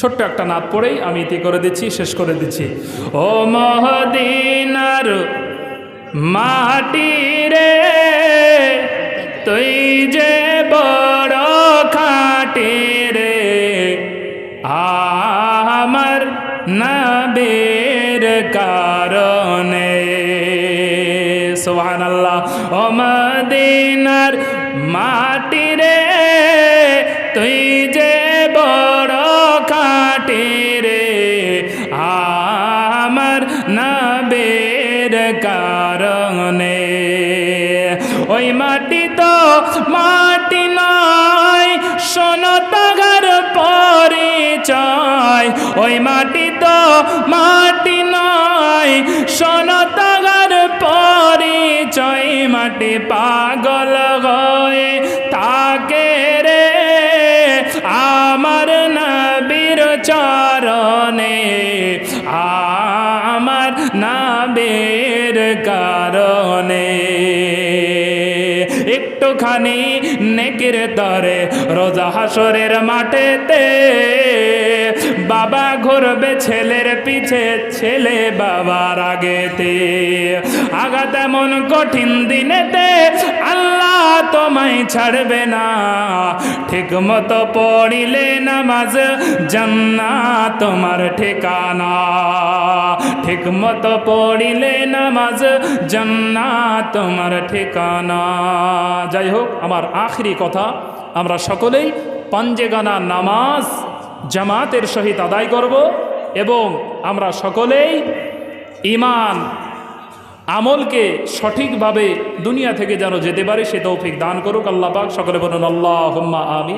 ছোট্ট একটা নাত পড়েই আমি ইতি করে দিচ্ছি, শেষ করে দিচ্ছি। ও মহদিনার মাটি রে, তুই যে বড় খাটি রে, আমার নবের কারণে। সোহান আল্লাহ ও মদিনার মাটি রে, তুই যে কারণে। ওই মাটি তো মাটি নয়, সোনতাগার পরিচয়। ওই মাটি তো মাটি নয়, সোনতাগার পরিচয়। মাটি পাগল হয়ে তাকে রে, আমার নবীর চরণে। আমার নবীর কারণে। একটুখানি নেকির তরে রোজা হাসরের মাঠেতে বাবা ঘুরবে ছেলের পিছে, ছেলে বাবার আগেতে। আঘাত এমন কঠিন দিনেতে আল্লাহ তোমায় ছাড়বে না। ঠিক মতো পড়িলে নামাজ জান্না তোমার ঠিকানা। ঠিক মতো পড়িলে নামাজ জান্না তোমার ঠিকানা। যাই হোক, আমার আখরি কথা, আমরা সকলেই পাঞ্জেগানা নামাজ জামাতের সহিত আদায় করব এবং আমরা সকলেই ইমান আমলকে সঠিকভাবে দুনিয়া থেকে যেন যেতে পারে, সে তৌফিক দান করুক। আল্লাহ পাক সকলে বলুন আল্লাহ হুম্মা আমি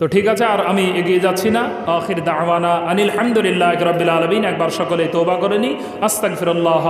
তো ঠিক আছে, আর আমি এগিয়ে যাচ্ছি না। আখির দাওয়ানা আনিল হামদুলিল্লাহ রবিল আলমিন। একবার সকলে তোবা করেনি আস্তাক ফিরল্লাহ